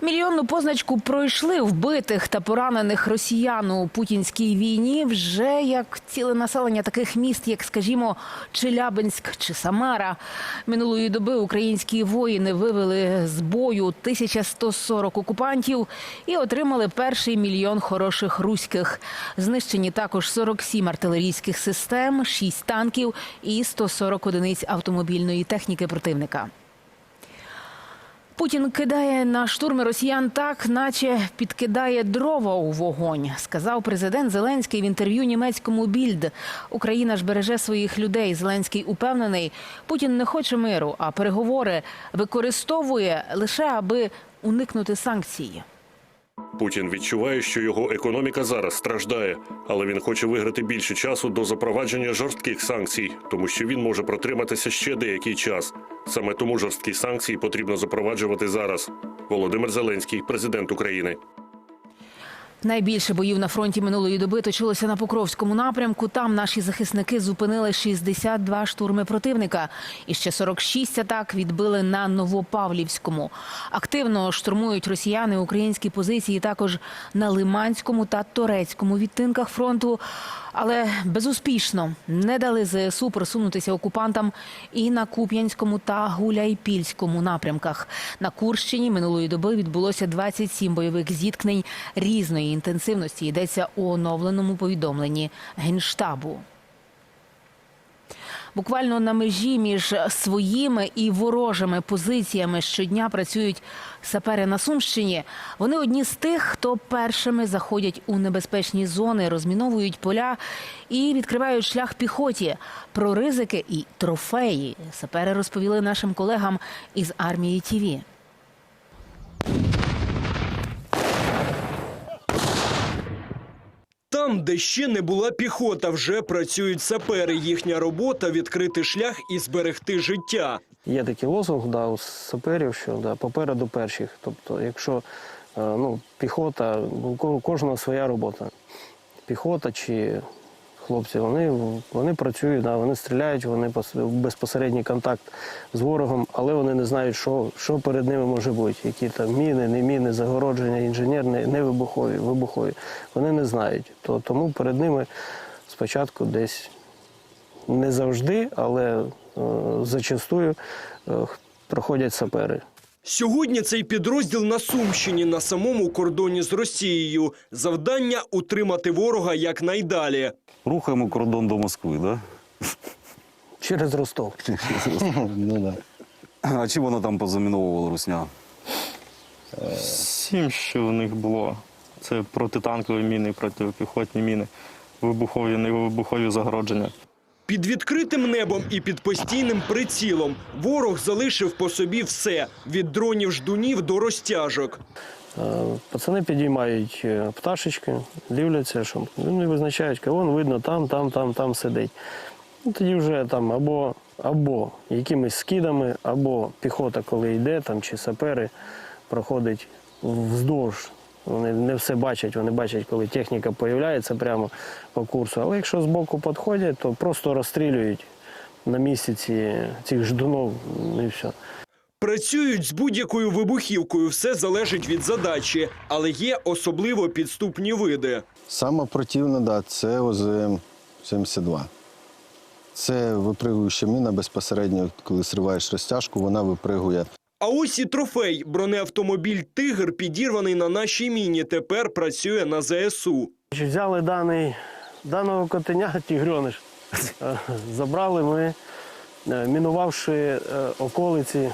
Мільйонну позначку пройшли вбитих та поранених росіян у путінській війні вже як ціле населення таких міст, як, скажімо, Челябинськ чи Самара. Минулої доби українські воїни вивели з бою 1140 окупантів і отримали перший мільйон хороших руських. Знищені також 47 артилерійських систем, 6 танків і 140 одиниць автомобільної техніки противника. Путін кидає на штурми росіян так, наче підкидає дрова у вогонь, сказав президент Зеленський в інтерв'ю німецькому більд. Україна ж береже своїх людей. Зеленський упевнений, Путін не хоче миру, а переговори використовує лише аби уникнути санкцій. Путін відчуває, що його економіка зараз страждає, але він хоче виграти більше часу до запровадження жорстких санкцій, тому що він може протриматися ще деякий час. Саме тому жорсткі санкції потрібно запроваджувати зараз. Володимир Зеленський, президент України. Найбільше боїв на фронті минулої доби точилося на Покровському напрямку. Там наші захисники зупинили 62 штурми противника. І ще 46 атак відбили на Новопавлівському. Активно штурмують росіяни українські позиції також на Лиманському та Торецькому відтинках фронту. Але безуспішно не дали ЗСУ просунутися окупантам і на Куп'янському та Гуляйпільському напрямках. На Курщині минулої доби відбулося 27 бойових зіткнень різної інтенсивності. Йдеться у оновленому повідомленні генштабу. Буквально на межі між своїми і ворожими позиціями щодня працюють сапери на Сумщині. Вони одні з тих, хто першими заходять у небезпечні зони, розміновують поля і відкривають шлях піхоті. Про ризики і трофеї сапери розповіли нашим колегам із армії ТІВІ. Там, де ще не була піхота, вже працюють сапери. Їхня робота відкрити шлях і зберегти життя. Є такий лозунг да, у саперів, що да, попереду перших. Тобто, якщо е, ну, піхота, кожна своя робота. Піхота чи хлопці, вони, вони працюють, да, вони стріляють, вони в безпосередній контакт з ворогом, але вони не знають, що, що перед ними може бути. Які там міни, не міни, загородження, інженерні, не вибухові, вибухові. Вони не знають. То, тому перед ними спочатку десь не завжди, але е, зачастую е, проходять сапери. Сьогодні цей підрозділ на Сумщині на самому кордоні з Росією. Завдання утримати ворога якнайдалі. Рухаємо кордон до Москви, да? Через Ростов. ну, да. А чим воно там позаміновувало русня? Сім, що у них було. Це протитанкові міни, протипіхотні міни, вибухові, невибухові загородження. Під відкритим небом і під постійним прицілом ворог залишив по собі все від дронів ждунів до розтяжок. Е, Пацани підіймають е, пташечки, дивляться, що вони визначають, кого видно там, там, там, там сидить. Ну, тоді вже там або, або якимись скидами, або піхота, коли йде, там, чи сапери, проходить вздовж. Вони не все бачать, вони бачать, коли техніка з'являється прямо по курсу. Але якщо збоку підходять, то просто розстрілюють на місці ці, цих ждунов і все. Працюють з будь-якою вибухівкою, все залежить від задачі, але є особливо підступні види. Саме противне, да, це ОЗМ-72. Це випригуюча міна безпосередньо, коли зриваєш розтяжку, вона випригує. А ось і трофей. Бронеавтомобіль Тигр підірваний на нашій міні. Тепер працює на ЗСУ. Взяли даний, даного котеня, тігрьониш, е, забрали ми, е, мінувавши е, околиці